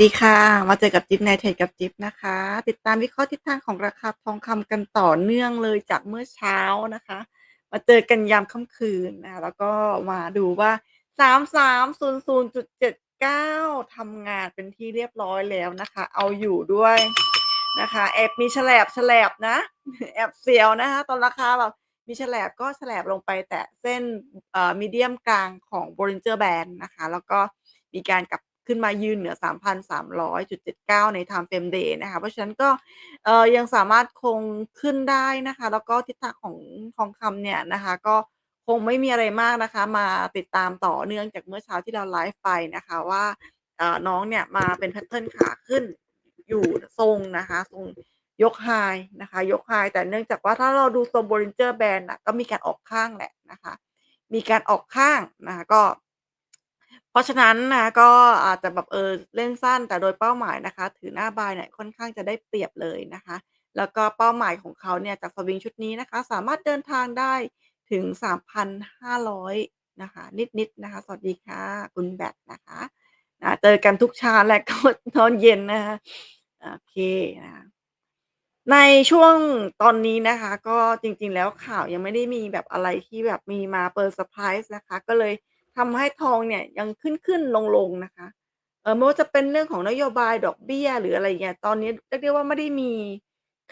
ดีค่ะ มาเจอกับจิ๊บในเทรดกับจิ๊บนะคะ ติดตามวิเคราะห์ทิศทางของราคาทองคำกันต่อเนื่องเลยจากเมื่อเช้านะคะ มาเจอกันยามค่ำคืนนะแล้วก็มาดูว่า3300.79ทำงานเป็นที่เรียบร้อยแล้วนะคะ เอาอยู่ด้วยนะคะแอบมีแฉลบๆนะแอบเสียวนะคะ ตอนราคาแบบมีแฉลบก็แฉลบลงไปแตะเส้นเอ่อ medium กลางของ Bollinger Band นะคะ แล้วก็มีการกลับ ขึ้นมายืนเหนือ 3,300.79 ใน Time Frame Day นะคะ เพราะฉะนั้นก็ยังสามารถคงขึ้นได้นะคะ แล้วก็ทิศทางของทองคำเนี่ยนะคะ ก็คงไม่มีอะไรมากนะคะ มาติดตามต่อเนื่องจากเมื่อเช้าที่เราไลฟ์ไปนะคะว่าน้องเนี่ยมาเป็นแพตเทิร์นขาขึ้นอยู่ทรงนะคะทรงยก High นะคะยก High แต่เนื่องจากว่าถ้าเราดูทรง Bollinger Band น่ะก็มีการออกข้างแหละนะคะ มีการออกข้างนะคะก็ เพราะฉะนั้นนะก็อาจจะแบบ เออ เล่นสั้นแต่โดยเป้าหมายนะคะ ถือหน้า Buy เนี่ยค่อนข้างจะได้เปรียบเลยนะคะ แล้วก็เป้าหมายของเขาเนี่ยจากสวิงชุดนี้นะคะ สามารถเดินทางได้ถึง 3,500 นะคะ นิด ๆ นะคะ สวัสดีค่ะ คุณแบตนะคะอ่าเจอกันทุกเช้าและก็ตอนเย็นนะคะ โอเคนะคะในช่วงตอนนี้นะคะ ก็จริง ๆ แล้วข่าวยังไม่ได้มีแบบอะไรที่แบบมีมาเซอร์ไพรส์นะคะ ก็เลย ทำให้ทองเนี่ยยังขึ้นๆลงๆนะคะเออไม่ว่าจะเป็นเรื่องของนโยบายดอกเบี้ยหรืออะไรอย่างเงี้ยตอนนี้เรียกได้ว่าไม่ได้มี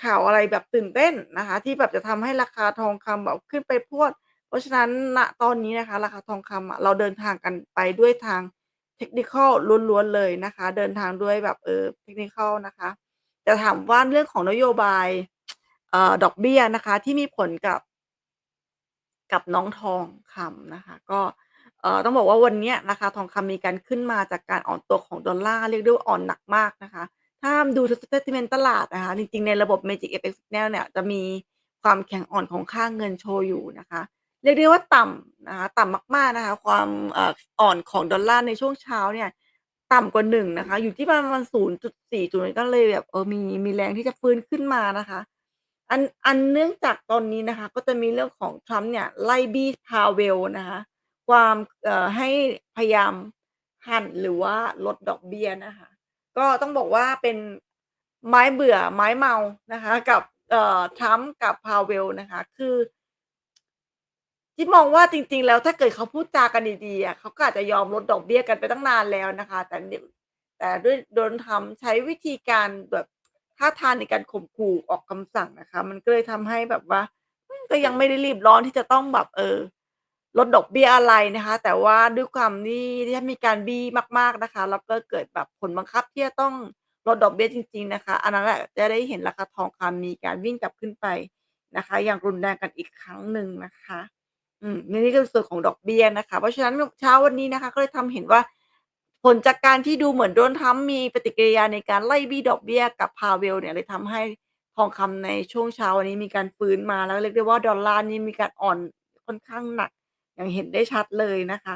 ข่าวอะไรแบบตื่นเต้นนะคะ ที่แบบจะทำให้ราคาทองคำแบบขึ้นไปพวด เพราะฉะนั้นณตอนนี้นะคะ ราคาทองคำเราเดินทางกันไปด้วยทาง Technical ล้วนๆเลยนะคะ เดินทางด้วยแบบเออ Technical นะคะแต่ถามว่าเรื่องของนโยบายเอ่อดอกเบี้ยนะคะ ที่มีผลกับ กับน้องทองคำนะคะ ก็ เอ่อต้องบอกว่าวันนี้ราคาทองคำมีการขึ้นมาจากการอ่อนตัวของดอลลาร์เรียกได้ว่าอ่อนหนักมากนะคะ ถ้าดู Sentiment ตลาดนะคะ จริงๆ ในระบบ Magic FX Signal เนี่ยจะมีความแข็งอ่อนของค่าเงินโชว์อยู่นะคะ เรียกได้ว่าต่ำนะคะต่ำมากๆนะคะ ความอ่อนของดอลลาร์ในช่วงเช้าเนี่ยต่ำกว่า1นะคะ อยู่ที่ประมาณ0.40ก็เลยแบบเออมีมีแรงที่จะฟื้นขึ้นมานะคะ อันอันเนื่องจากตอนนี้นะคะ ก็จะมีเรื่องของ Trump เนี่ยไล่บี้ Powell นะคะ ความเอ่อให้พยายามหั่นหรือว่าลดดอกเบี้ยนะคะ ก็ต้องบอกว่าเป็นไม้เบื่อไม้เมานะคะ กับเอ่อ Trump กับ Powell นะคะ คือจิ๊บมองว่าจริง ๆ แล้วถ้าเกิดเขาพูดจากันดีๆอะเขาก็อาจจะยอมลดดอกเบี้ยกันไปตั้งนานแล้วนะคะ แต่แต่ด้วยโดน Trump ใช้วิธีการแบบท่าทางในการข่มขู่ออกคำสั่งนะคะ มันก็เลยทำให้แบบว่า ก็ยังไม่ได้รีบร้อนที่จะต้องแบบเออ ลดดอกเบี้ยอะไรนะคะ แต่ว่าด้วยความที่ที่ถ้ามีการบี้มาก ๆนะคะ แล้วก็เกิดแบบผลบังคับที่จะต้องลดดอกเบี้ยจริง ๆ นะคะ อันนั้นแหละจะได้เห็นราคาทองคำมีการวิ่งกลับขึ้นไปนะคะ อย่างรุนแรงกันอีกครั้งหนึ่งนะคะ อืมนี่คือส่วนของดอกเบี้ยนะคะ เพราะฉะนั้นเช้าวันนี้นะคะ ก็เลยทำเห็นว่า ผลจากการที่ดูเหมือนโดน Trump มีปฏิกิริยาในการไล่บี้ดอกเบี้ยกับ Powell เนี่ยเลยทำให้ทองคำในช่วงเช้าวันนี้มีการฟื้นมาแล้วเรียกได้ว่าดอลลาร์นี่มีการอ่อนค่อนข้างหนัก อย่างเห็นได้ชัดเลยนะคะ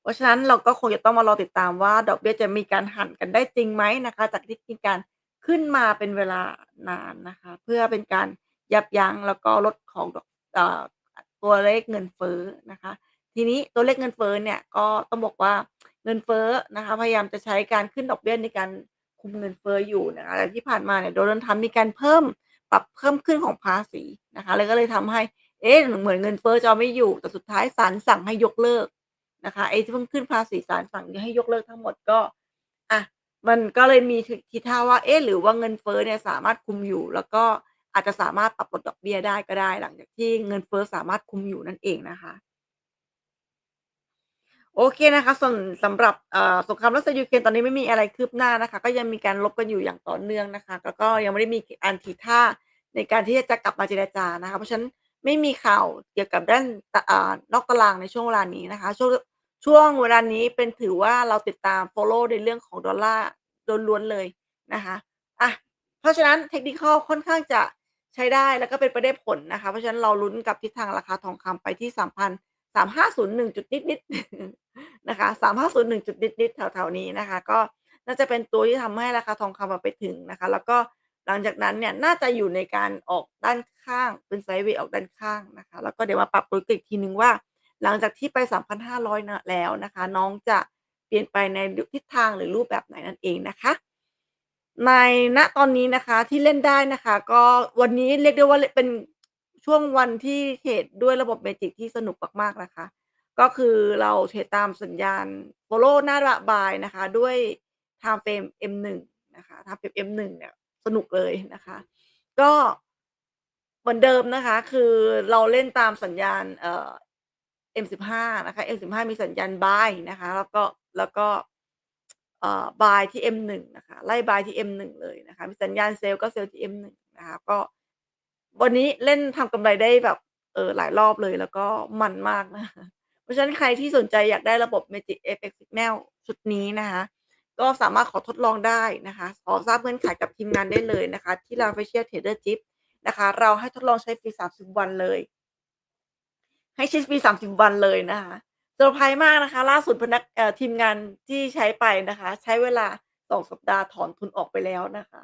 เพราะฉะนั้นเราก็คงจะต้องมารอติดตามว่าดอกเบี้ยจะมีการหันกันได้จริงไหมนะคะ จากที่มีการขึ้นมาเป็นเวลานานนะคะ เพื่อเป็นการยับยั้งแล้วก็ลดของดอกตัวเลขเงินเฟ้อนะคะ ทีนี้ตัวเลขเงินเฟ้อเนี่ยก็ต้องบอกว่าเงินเฟ้อนะคะ พยายามจะใช้การขึ้นดอกเบี้ยในการคุมเงินเฟ้ออยู่นะคะแต่ที่ผ่านมาเนี่ยโดนัลด์ Trump มีการเพิ่มปรับเพิ่มขึ้นของภาษีนะคะเลยก็เลยทำให้ เอ๊ะเหมือนเงินเฟ้อจะไม่อยู่แต่สุดท้ายศาลสั่งให้ยกเลิกนะคะไอ้ที่เพิ่งขึ้นภาษีศาลสั่งให้ยกเลิกทั้งหมดก็อะมันก็เลยมีทีทีท่าว่าเอ๊ะหรือว่าเงินเฟ้อเนี่ยสามารถคุมอยู่ แล้วก็อาจจะสามารถปรับลดดอกเบี้ยได้ก็ได้ หลังจากที่เงินเฟ้อสามารถคุมอยู่นั่นเองนะคะ โอเคนะคะส่วนสำหรับสงครามรัสเซียยูเครนตอนนี้ไม่มีอะไรคืบหน้านะคะ ก็ยังมีการรบกันอยู่อย่างต่อเนื่องนะคะ แล้วก็ยังไม่ได้มีอันทีท่าในการที่จะกลับมาเจรจานะคะ เพราะฉะนั้น ไม่มีข่าวเกี่ยวกับด้านอนอกตารางในช่วงเวลานี้นะคะ ช่วงช่วงเวลานี้เป็นถือว่าเราติดตามฟอลโลว์ในเรื่องของดอลลาร์ล้วนๆเลยนะคะอะเพราะฉะนั้น Technical ค่อนข้างจะใช้ได้แล้วก็เป็นไปได้ผลนะคะ เพราะฉะนั้นเราลุ้นกับทิศทางราคาทองคำไปที่3,3501จุดนิดๆนะคะ3501จุดนิดๆแถวๆนี้นะคะ ก็น่าจะเป็นตัวที่ทำให้ราคาทองคำอะไปถึงนะคะ แล้วก็ หลังจากนั้นเนี่ยน่าจะอยู่ในการออกด้านข้างเป็นไซด์เวย์ออกด้านข้างนะคะ แล้วก็เดี๋ยวมาปรับตัวกันอีกทีหนึ่งว่า หลังจากที่ไป 3,500นะแล้วนะคะ น้องจะเปลี่ยนไปในทิศทางหรือรูปแบบไหนนั่นเองนะคะ ในณตอนนี้นะคะที่เล่นได้นะคะ ก็วันนี้เรียกได้ว่าเป็นช่วงวันที่เทรดด้วยระบบเมจิกที่สนุกมากๆนะคะ ก็คือเราเทรดตามสัญญาณฟโลว์หน้าระบายนะคะ ด้วยไทม์เฟรม M1 นะคะไทม์เฟรม M1 เนี่ย สนุกเลยนะคะ ก็เหมือนเดิมนะคะ คือเราเล่นตามสัญญาณเอ่อ M15 นะคะ M15 มีสัญญาณ Buy นะคะ แล้วก็แล้วก็เอ่อ Buy ที่ M1 นะคะ ไล่ Buy ที่ M1 เลยนะคะ มีสัญญาณเซลล์ก็เซลล์ที่ M1 นะคะก็วันนี้เล่นทำกำไรได้แบบเออหลายรอบเลยแล้วก็มันมากนะคะเพราะฉะนั้นใครที่สนใจอยากได้ระบบ Magic FX Signal ชุดนี้นะคะ ก็สามารถขอทดลองได้นะคะขอทราบเงื่อนไขกับทีมงานได้เลยนะคะ ที่ร้าน Official Trader จิ๊บนะคะ เราให้ทดลองใช้ฟรี 30 วันเลย ให้ใช้ฟรี 30 วันเลยนะคะเซอร์ไพรส์มากนะคะ ล่าสุดพนักทีมงานที่ใช้ไปนะคะ ใช้เวลา2สัปดาห์ถอนทุนออกไปแล้วนะคะ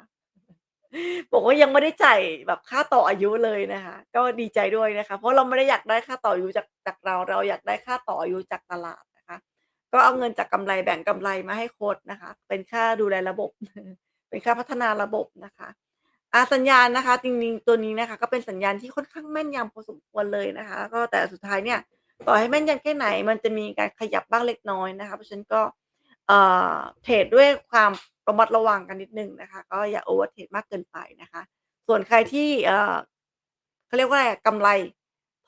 บอกว่ายังไม่ได้จ่ายแบบค่าต่ออายุเลยนะคะ ก็ดีใจด้วยนะคะ เพราะเราไม่ได้อยากได้ค่าต่ออายุจากจากเรา เราอยากได้ค่าต่ออายุจากตลาด ก็เอาเงินจากกำไรแบ่งกำไรมาให้โคชนะคะ เป็นค่าดูแลระบบ เป็นค่าพัฒนาระบบนะคะอาสัญญาณนะคะจริงๆตัวนี้นะคะ ก็เป็นสัญญาณที่ค่อนข้างแม่นยำพอสมควรเลยนะคะ ก็แต่สุดท้ายเนี่ยต่อให้แม่นยำแค่ไหน มันจะมีการขยับบ้างเล็กน้อยนะคะ เพราะฉะนั้นก็เอ่อเทรดด้วยความระมัดระวังกันนิดนึงนะคะ ก็อย่าโอเวอร์เทรดมากเกินไปนะคะ ส่วนใครที่เอ่อเขาเรียกว่าอะไรกำไร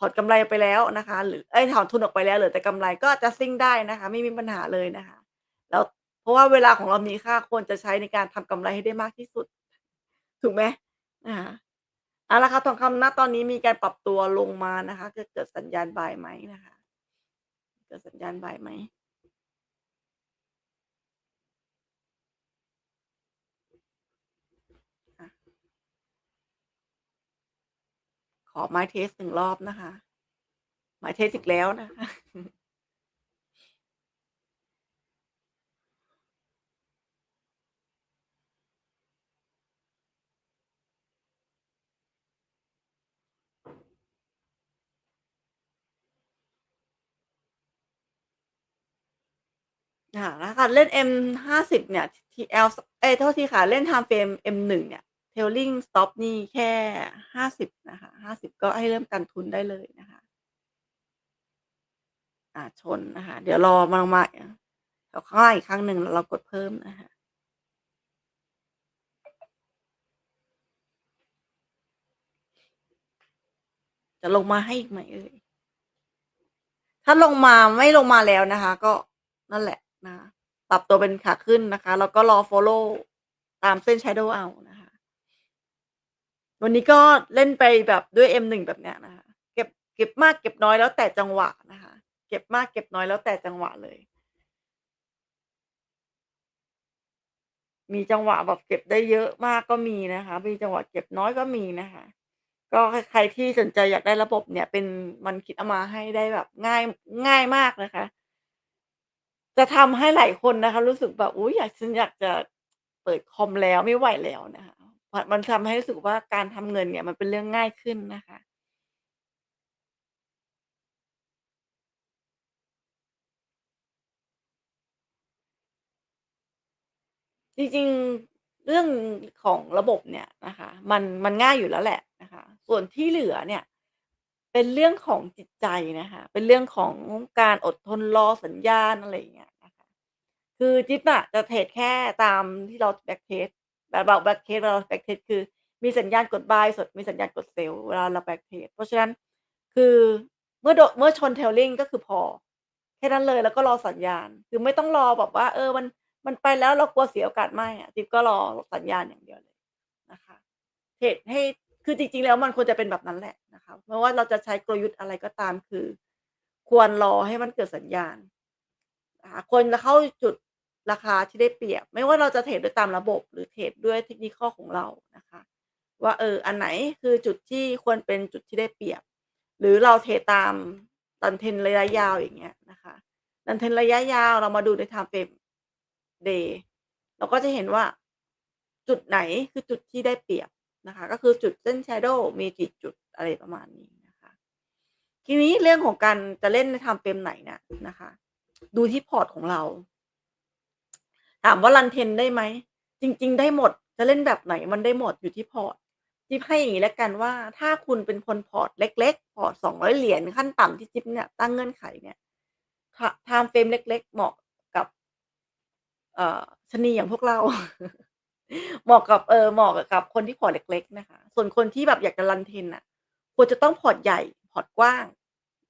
อนกำไรไปแล้วนะคะ หรือเอ้ยถอนทุนออกไปแล้วเหลือแต่กำไรก็จะซิ่งได้นะคะ ไม่มีปัญหาเลยนะคะ แล้วเพราะว่าเวลาของเรามีค่าควรจะใช้ในการทำกำไรให้ได้มากที่สุด ถูกไหม?นะคะเอาราคาทองคำณตอนนี้มีการปรับตัวลงมานะคะจะเกิดสัญญาณบ่ายไหมนะคะ เกิดสัญญาณบ่ายไหม? ขอไม้เทสหนึ่งรอบนะคะไม้เทสอีกแล้วนะคะค่ะแล้วการเล่น M ห้าสิบเนี่ย TL เอ้เท่าที่ค่ะ เล่น time frame M หนึ่งเนี่ย เนี่ย Trailing Stop นี่แค่50นะคะ50ก็ให้เริ่มกันทุนได้เลยนะคะ อ่าชนนะคะ เดี๋ยวรอมันลงมาอแถวข้างล่างอีกครั้งหนึ่งแล้วเรากดเพิ่มนะคะจะลงมาให้อีกไหมเอ่ย?ถ้าลงมาไม่ลงมาแล้วนะคะ ก็นั่นแหละนะคะปรับตัวเป็นขาขึ้นนะคะ แล้วก็รอฟอลโลว์ตามเส้น Shadow เอานะคะ วันนี้ก็เล่นไปแบบด้วย M1 แบบเนี้ยนะคะ เก็บเก็บมากเก็บน้อยแล้วแต่จังหวะนะคะ เก็บมากเก็บน้อยแล้วแต่จังหวะเลย มีจังหวะแบบเก็บได้เยอะมากก็มีนะคะ มีจังหวะเก็บน้อยก็มีนะคะ ก็ใครที่สนใจอยากได้ระบบเนี่ย เป็นมันคิดเอามาให้ได้แบบง่ายง่ายมากนะคะ จะทำให้หลายคนนะคะ รู้สึกแบบอุ๊ยอยากฉันอยากจะเปิดคอมแล้วไม่ไหวแล้วนะคะ มมันทำให้รู้สึกว่าการทำเงินเนี่ยมันเป็นเรื่องง่ายขึ้นนะคะ จริงๆ เรื่องของระบบเนี่ยนะคะ มันมันง่ายอยู่แล้วแหละนะคะ ส่วนที่เหลือเนี่ย เป็นเรื่องของจิตใจนะคะ เป็นเรื่องของการอดทนรอสัญญาณอะไรอย่างเงี้ยนะคะ คือจิ๊บอะจะเทรดแค่ตามที่เรา Backtest แบบเรา Backtest เวลาเรา Backtest คือ มีสัญญาณกด Buy สดมีสัญญาณกดเซลล์เวลาเรา Backtest เพราะฉะนั้นคือเมื่อโดเมื่อชน Trailing ก็คือพอแค่นั้นเลยแล้วก็รอสัญญาณ คือไม่ต้องรอแบบว่า เออมันมันไปแล้วเรากลัวเสียโอกาสไม่อะจิ๊บก็รอสัญญาณอย่างเดียวเลยนะคะเทรดให้คือจริงๆแล้วมันควรจะเป็นแบบนั้นแหละนะคะไม่ว่าเราจะใช้กลยุทธ์อะไรก็ตามคือ ควรรอให้มันเกิดสัญญาณคะควรจะเข้าจุด ราคาที่ได้เปรียบ ไม่ว่าเราจะเทรดด้วยตามระบบ หรือเทรดด้วย Technical ของเรานะคะ ว่าเอออันไหนคือจุดที่ควรเป็นจุดที่ได้เปรียบ หรือเราเทรดตาม Run Trend ระยะยาวอย่างเงี้ยนะคะ Run Trend ระยะยาวเรามาดูในไทม์เฟรม Day เราก็จะเห็นว่า จุดไหนคือจุดที่ได้เปรียบนะคะ ก็คือจุดเส้น Shadow มีกี่จุดอะไรประมาณนี้นะคะ ทีนี้เรื่องของการจะเล่นในไทม์เฟรมไหนเนี่ยนะคะ ดูที่พอร์ตของเรา ถามว่ารัน10ได้ไหม จริง ๆ ได้หมด จะเล่นแบบไหนมันได้หมดอยู่ที่พอร์ตจิ๊บให้อย่างงี้แล้วกันว่า ถ้าคุณเป็นคนพอร์ตเล็ก ๆ พอร์ต $200 เหรียญขั้นต่ำที่จิ๊บเนี่ยตั้งเงื่อนไขเนี่ยไทม์เฟรมเล็ก ๆ เหมาะกับ เอ่อชนีอย่างพวกเรา เหมาะกับเออเหมาะกับคนที่พอร์ตเล็ก ๆ นะคะ ส่วนคนที่แบบอยากจะรัน10น่ะควรจะต้องพอร์ตใหญ่พอร์ตกว้าง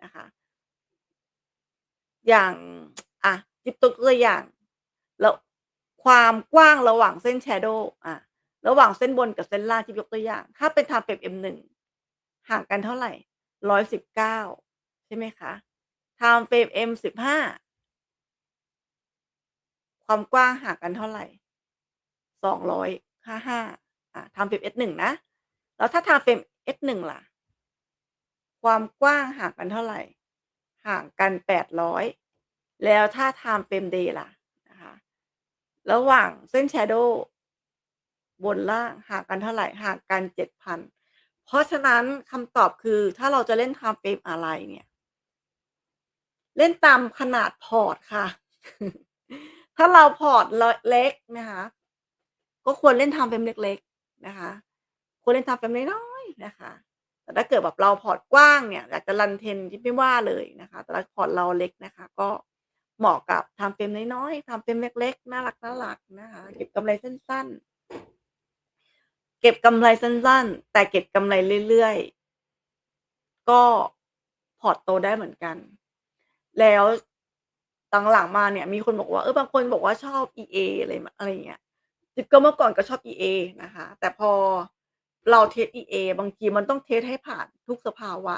นะคะ อย่างอะจิ๊บตัวอย่าง แล้ว ความกว้างระหว่างเส้นแชโดว์อะระหว่างเส้นบนกับเส้นล่างจิ๊บยกตัวอย่าง ถ้าเป็นไทม์เฟรม M1 ห่างกันเท่าไหร119ใช่ไหมคะไทม์เฟรม M15 ความกว้างห่างกันเท่าไหร255อ่าไทม์เฟรม S1 นะ แล้วถ้าไทม์เฟรม S1 ล่ะ ความกว้างห่างกันเท่าไหร่ ห่างกัน800แล้วถ้าไทม์เฟรม Day ล่ะ ระหว่างเส้นแชโดว์บนล่างห่างกันเท่าไหร่ห่างกัน7,000เพราะฉะนั้นคำตอบคือถ้าเราจะเล่นไทม์เฟรมอะไรเนี่ย เล่นตามขนาดพอร์ตค่ะ ถ้าเราพอร์ตเล็กนะคะ ก็ควรเล่นไทม์เฟรมเล็ก ๆ นะคะ ควรเล่นไทม์เฟรมน้อยๆนะคะ แต่ถ้าเกิดแบบเราพอร์ตกว้างเนี่ยอยากจะรัน10จิ๊บไม่ว่าเลยนะคะ แต่ถ้าพอร์ตเราเล็กนะคะ ก็ เหมาะกับทม์เฟรมน้อยๆทม์เฟรมเล็กๆ น่ารักๆนะคะ เก็บกำไรสั้นๆ เก็บกำไรสั้นๆ แต่เก็บกำไรเรื่อยๆ ก็พอร์ตโตได้เหมือนกัน แล้วตหลังๆมาเนี่ยมีคนบอกว่าเออบางคนบอกว่าชอบ EA อะไรอะไรอย่างเงี้ยจิ๊บก็เมื่อก่อนก็ชอบ EA นะคะ แต่พอเราเทส EA บางทีมันต้องเทสให้ผ่านทุกสภาวะ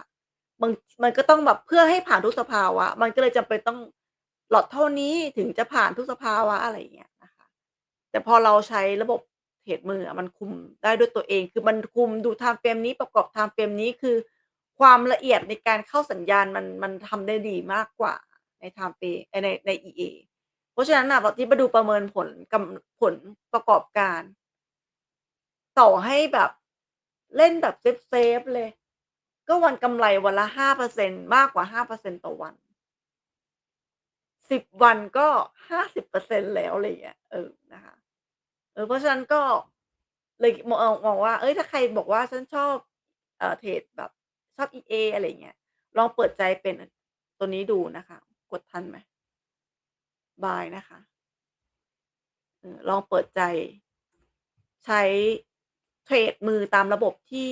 บางมันก็ต้องแบบเพื่อให้ผ่านทุกสภาวะ มันก็เลยจำเป็นต้อง หลอตเท่านี้ถึงจะผ่านทุกสภาวะอะไรอย่างเงี้ยนะคะ แต่พอเราใช้ระบบเทรดมือมันคุมได้ด้วยตัวเอง คือมันคุมดูไทม์เฟรมนี้ประกอบไทม์เฟรมนี้คือ ความละเอียดในการเข้าสัญญาณมันมันทำได้ดีมากกว่าในไทม์เฟรมในใน EA เพราะฉะนั้นน่ะพอจิ๊บมาดูประเมินผลกำผลประกอบการ ต่อให้แบบเล่นแบบเซฟๆเลย ก็วันกำไรวันละ5%มากกว่า5%ต่อวัน 10วันก็50%แล้วอะไรเงี้ยเออนะคะ เออเพราะฉะนั้นก็เลยมองมองว่าเฮ้ยถ้าใครบอกว่าฉันชอบเอ่อเทรดแบบชอบ EA อะไรเงี้ยลองเปิดใจเป็นตัวนี้ดูนะคะ กดทันไหม?บายนะคะเออลองเปิดใจ ใช้เทรดมือตามระบบที่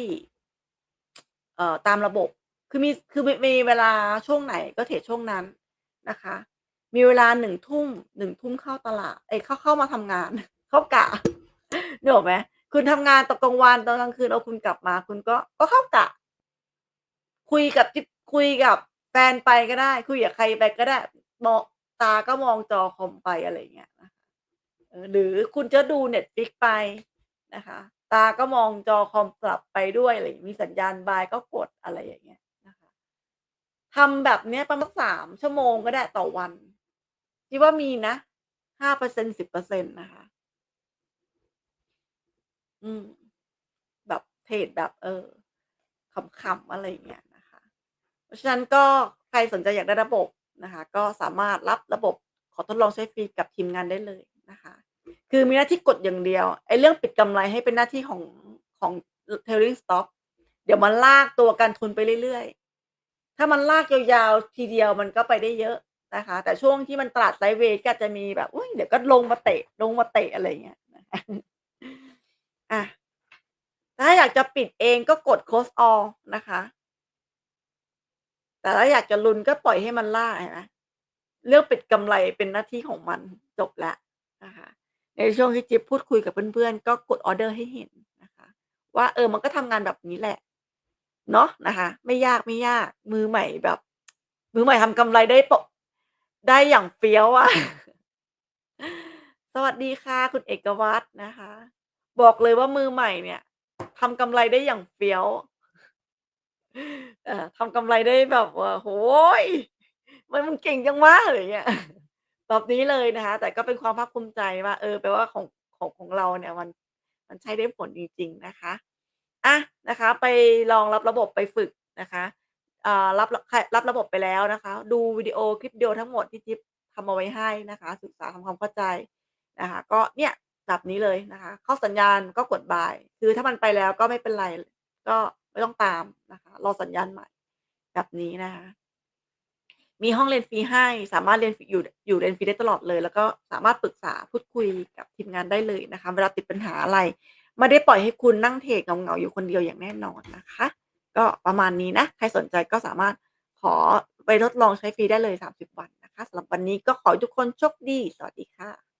เอ่อตามระบบ คือมีคือมมีเวลาช่วงไหนก็เทรดช่วงนั้นนะคะ มีเวลา1ทุ่ม1ทุ่มเข้าตลาด เอ๊ยเข้าเข้ามาทำงาน เข้ากะนึกออกไหมคุณทำงานตอนกลางวันตอนกลางคืนแล้วคุณกลับมา คุณก็ก็เข้ากะ คุยกับจิ๊บคุยกับแฟนไปก็ได้ คุยกับใครไปก็ได้มองตาก็มองจอคอมไปอะไรเงี้ยนะคะหรือคุณจะดู Netflix ไปนะคะ ตาก็มองจอคอมกลับไปด้วยอะไรมีสัญญาณบายก็กดอะไรอย่างเงี้ยนะคะทำแบบเนี้ยประมาณสัก3ชั่วโมงก็ได้ต่อวัน จิ๊บว่ามีนะ5% 10%นสิบเปอร์เซ็นนะคะ อืม แบบเทรดแบบ เออขำๆอะไรเงี้ยนะคะ เพราะฉะนั้นก็ใครสนใจอยากได้ระบบนะคะ ก็สามารถรับระบบขอทดลองใช้ฟรีกับทีมงานได้เลยนะคะ คือมีหน้าที่กดอย่างเดียวไอ้เรื่องปิดกำไรให้เป็นหน้าที่ของของ Trailing Stop เดี๋ยวมันลากตัวการทุนไปเรื่อยๆ ถ้ามันลากยาวๆ ทีเดียวมันก็ไปได้เยอะ นะคะ แต่ช่วงที่มันตลาดไซเวก็จะมีแบบอุ๊ยเดี๋ยวก็ลงมาเตะลงมาเตะอะไรอย่างเงี้ยนะคะอะถ้าอยากจะปิดเองก็กด Close All นะคะ แต่ถ้าอยากจะลุนก็ปล่อยให้มันล่าเห็นไหมเรื่องปิดกำไรเป็นหน้าที่ของมันจบแล้วนะคะในช่วงที่จิ๊บพูดคุยกับเพื่อนๆ ก็กดออเดอร์ให้เห็นนะคะ ว่าเออมันก็ทำงานแบบนี้แหละเนาะนะคะ ไม่ยากๆมือใหม่แบบ มือใหม่ทำกำไรได้ปก ได้อย่างเฟี้ยวอะสวัสดีค่ะ คุณเอกวัฒน์นะคะ บอกเลยว่ามือใหม่เนี่ยทำกำไรได้อย่างเฟี้ยวเออทำกำไรได้แบบว่าโอ้โฮทำไมมึงเก่งจังวะอะไรอย่างเงี้ยแบบนี้เลยนะคะ แต่ก็เป็นความภาคภูมิใจว่าเออแปลว่าของของของเราเนี่ยมันมันใช้ได้ผลจริง ๆ นะคะอะนะคะ ไปลองรับระบบไปฝึกนะคะ อ่า รับ ร รับระบบไปแล้วนะคะ ดูวิดีโอคลิปวิดีโอทั้งหมดที่จิ๊บทำเอาไว้ให้นะคะ ศึกษาทำความเข้าใจนะคะ ก็เนี่ย แบบนี้เลยนะคะ เข้าสัญญาณก็กด buy คือถ้ามันไปแล้วก็ไม่เป็นไร ก็ไม่ต้องตามนะคะ รอสัญญาณใหม่ แบบนี้นะคะ มีห้องเรียนฟรีให้ สามารถเรียนฟรี อยู่ อยู่เรียนฟรีได้ตลอดเลย แล้วก็สามารถปรึกษาพูดคุยกับทีมงานได้เลยนะคะ เวลาติดปัญหาอะไร ไม่ได้ปล่อยให้คุณนั่งเทรดเหงา ๆ อยู่คนเดียวอย่างแน่นอนนะคะ ก็ประมาณนี้นะ ใครสนใจก็สามารถขอไปทดลองใช้ฟรีได้เลย 30 วันนะคะสำหรับวันนี้ก็ขอทุกคนโชคดี สวัสดีค่ะ